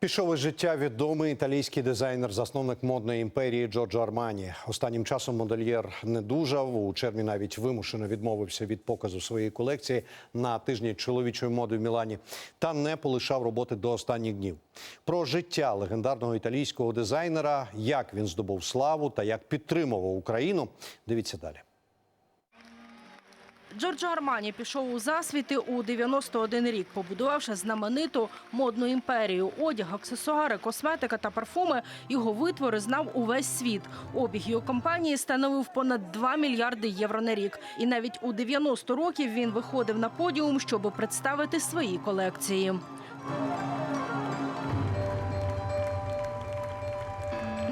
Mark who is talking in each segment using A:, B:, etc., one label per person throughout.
A: Пішов із життя відомий італійський дизайнер, засновник модної імперії Джорджо Армані. Останнім часом модельєр не дужав. У червні навіть вимушено відмовився від показу своєї колекції на тижні чоловічої моди в Мілані та не полишав роботи до останніх днів. Про життя легендарного італійського дизайнера, як він здобув славу та як підтримував Україну. Дивіться далі.
B: Джорджо Армані пішов у засвіти у 91 рік, побудувавши знамениту модну імперію. Одяг, аксесуари, косметика та парфуми його витвори знав увесь світ. Обіг його компанії становив понад 2 мільярди євро на рік. І навіть у 90 років він виходив на подіум, щоб представити свої колекції.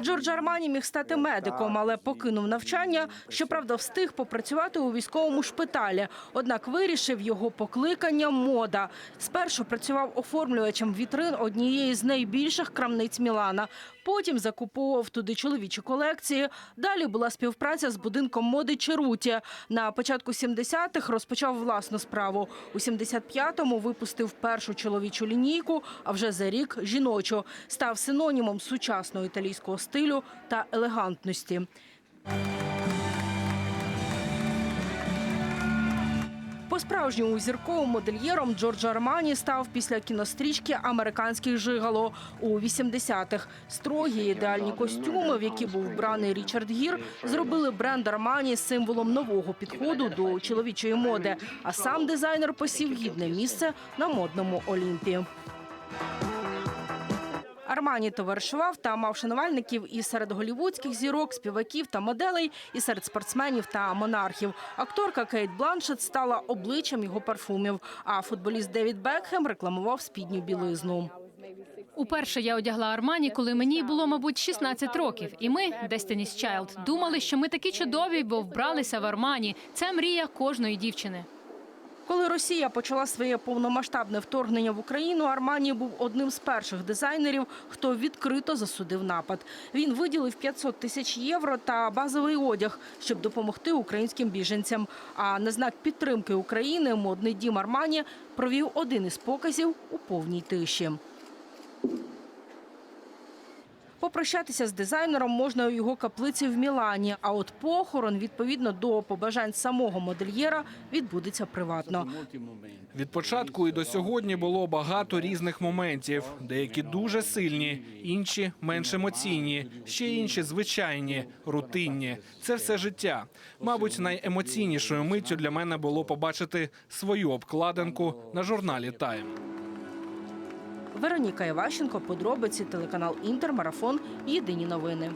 B: Джордж Армані міг стати медиком, але покинув навчання. Щоправда, встиг попрацювати у військовому шпиталі. Однак вирішив його покликання мода. Спершу працював оформлювачем вітрин однієї з найбільших крамниць Мілана. Потім закуповував туди чоловічі колекції. Далі була співпраця з будинком моди Черуті. На початку 70-х розпочав власну справу. У 75-му випустив першу чоловічу лінійку, а вже за рік жіночу. Став синонімом сучасного італійського стилю та елегантності. По-справжньому зірковим модельєром Джорджо Армані став після кінострічки Американський жигало у 80-х. Строгі ідеальні костюми, в які був вбраний Річард Гір, зробили бренд Армані символом нового підходу до чоловічої моди. А сам дизайнер посів гідне місце на модному Олімпі. Армані товаришував та мав шанувальників і серед голівудських зірок, співаків та моделей, і серед спортсменів та монархів. Акторка Кейт Бланшет стала обличчям його парфумів. А футболіст Девід Бекхем рекламував спідню білизну.
C: Уперше я одягла Армані, коли мені було, мабуть, 16 років. І ми, Destiny's Child, думали, що ми такі чудові, бо вбралися в Армані. Це мрія кожної дівчини.
B: Коли Росія почала своє повномасштабне вторгнення в Україну, Армані був одним з перших дизайнерів, хто відкрито засудив напад. Він виділив 500 тисяч євро та базовий одяг, щоб допомогти українським біженцям. А на знак підтримки України модний дім Армані провів один із показів у повній тиші. Попрощатися з дизайнером можна у його каплиці в Мілані. А от похорон, відповідно до побажань самого модельєра, відбудеться приватно.
D: Від початку і до сьогодні було багато різних моментів. Деякі дуже сильні, інші менш емоційні, ще інші звичайні, рутинні. Це все життя. Мабуть, найемоційнішою миттю для мене було побачити свою обкладинку на журналі Тайм.
B: Вероніка Іващенко, подробиці, телеканал Інтермарафон. Єдині новини.